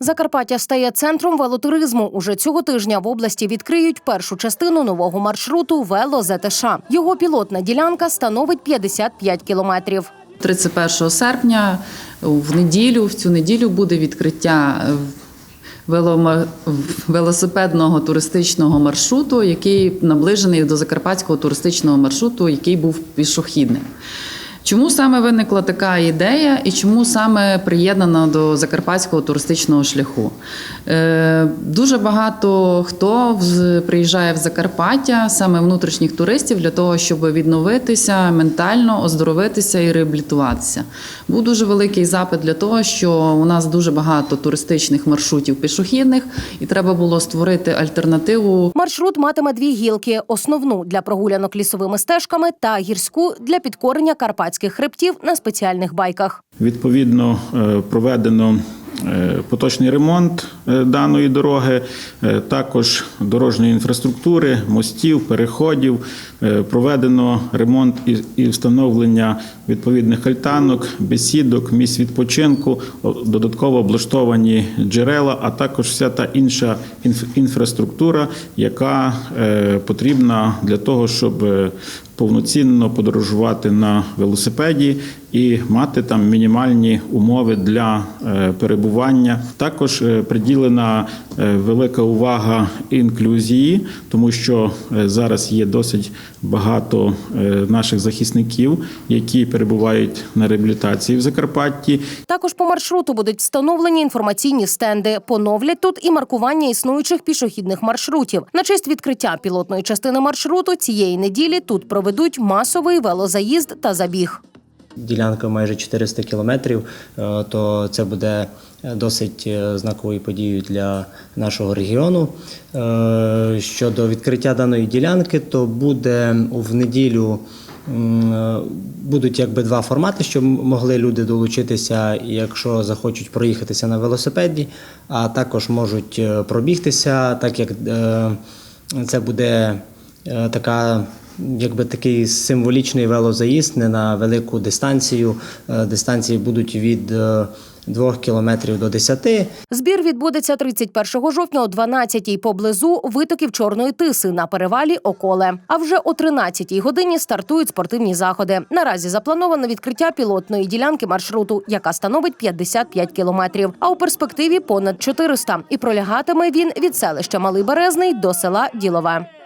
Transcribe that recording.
Закарпаття стає центром велотуризму. Уже цього тижня в області відкриють першу частину нового маршруту Вело ЗТШ. Його пілотна ділянка становить 55 кілометрів. 31 серпня в неділю, в цю неділю буде відкриття е, велосипедного туристичного маршруту, який наближений до закарпатського туристичного маршруту, який був пішохідним. Чому саме виникла така ідея і чому саме приєднана до закарпатського туристичного шляху? Е, дуже багато хто приїжджає в Закарпаття, саме внутрішніх туристів, для того, щоб відновитися ментально, оздоровитися і реабілітуватися. Був дуже великий запит для того, що у нас дуже багато туристичних маршрутів пішохідних, і треба було створити альтернативу Маршрут матиме дві гілки: основну для прогулянок лісовими стежками та гірську для підкорення карпатських хребтів на спеціальних байках. Відповідно, е, проведено е, поточний ремонт е, даної дороги, також дорожньої інфраструктури, мостів, переходів. Проведено ремонт і- встановлення відповідних альтанок, бесідок, місць відпочинку, додатково облаштовані джерела, а також вся та інша інфраструктура, яка потрібна для того, щоб повноцінно подорожувати на велосипеді і мати там мінімальні умови для е, перебування. Також е, приділена е, велика увага інклюзії, тому що зараз є досить багато наших захисників, які перебувають на реабілітації в Закарпатті. Також по маршруту будуть встановлені інформаційні стенди. Поновлять тут і маркування існуючих пішохідних маршрутів. На честь відкриття пілотної частини маршруту цієї неділі тут проведуть масовий велозаїзд та забіг. Ділянка майже 400 кілометрів, е, то це буде досить е, знаковою подією для нашого регіону. Е, Щодо відкриття даної ділянки, то буде в неділю. е, Будуть якби два формати, щоб могли люди долучитися, якщо захочуть проїхатися на велосипеді, а також можуть е, пробігтися, так як е, це буде е, така якби такий символічний велозаїзд не на велику дистанцію. Е, Дистанції будуть від 2 кілометрів до 10. Збір відбудеться 31 жовтня о 12-й поблизу витоків Чорної Тиси на перевалі Околе. А вже о 13-й годині стартують спортивні заходи. Наразі заплановано відкриття пілотної ділянки маршруту, яка становить 55 кілометрів. А у перспективі понад 400. І пролягатиме він від селища Малий Березний до села Ділове.